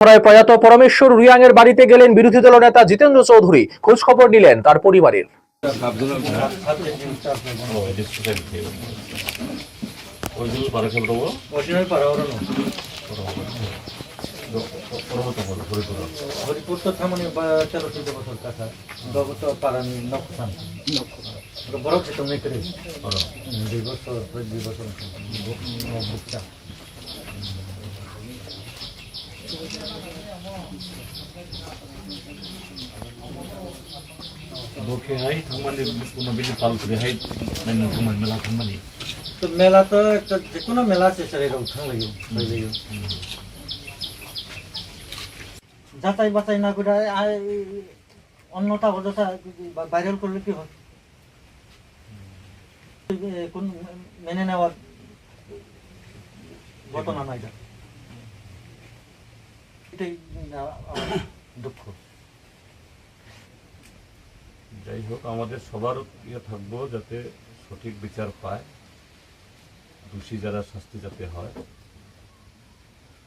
প্রায় প্রয়াত পরমেশ্বর রিয়াং এর বাড়িতে গেলেন বিরোধী দল নেতা জিতেন্দ্র চৌধুরী। খোঁজ খবর নিলেন তার পরিবারের। original para que lo original বেশি পাল করে হাই মানে মেলা থাকমানি তো মেলা তো একটা যে কোনো মেলা আছে স্যার এরকম থাং লাগিব লাগিব যাচাই বাছাই না করে আই- অন্যটা অযথা ভাইরাল করলে কি হয় কোন মেনে নেওয়ার ঘটনা না এটা এটাই দুঃখ। যাই হোক, আমাদের সবার ইয়ে থাকব যাতে সঠিক বিচার পায়। দোষী যারা শাস্তি যাতে হয়।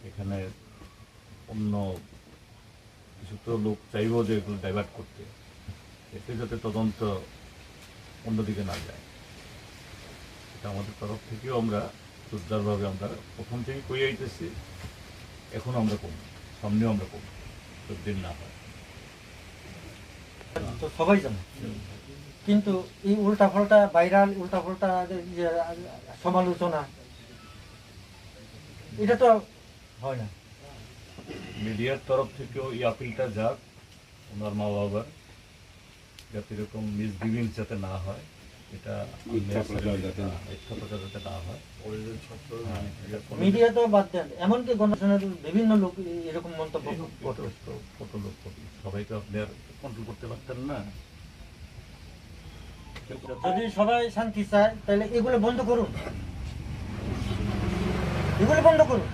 এখানে অন্য কিছু তো লোক চাইব যে এগুলো ডাইভার্ট করতে। এতে যাতে তদন্ত অন্যদিকে না যায়। এটা আমাদের তরফ থেকেও আমরা জোরদারভাবে আমরা প্রথম থেকে কই আইতেছি এখনও আমরা কম সামনেও আমরা কম দিন না হয়। তো সবাই জানে। কিন্তু এই উল্টা পাল্টা ভাইরাল উল্টা পাল্টা যে সমালোচনা এটা তো হয় না। মিডিয়ার তরফ থেকেও এই আপিলটা যাক ওনার মা বাবার যাতে এরকম মিসবিভিং যাতে না হয়। এটা হয়। হ্যাঁ, এটা কোনো- মিডিয়া তো বাদ দেন এমনকি গণশনের বিভিন্ন লোক এরকম মন্তব্য কত লোক সবাই তো আপনি আর কন্ট্রোল করতে পারতেন না। যদি সবাই শান্তি চায় তাহলে এগুলো বন্ধ করুন। এগুলো বন্ধ করুন।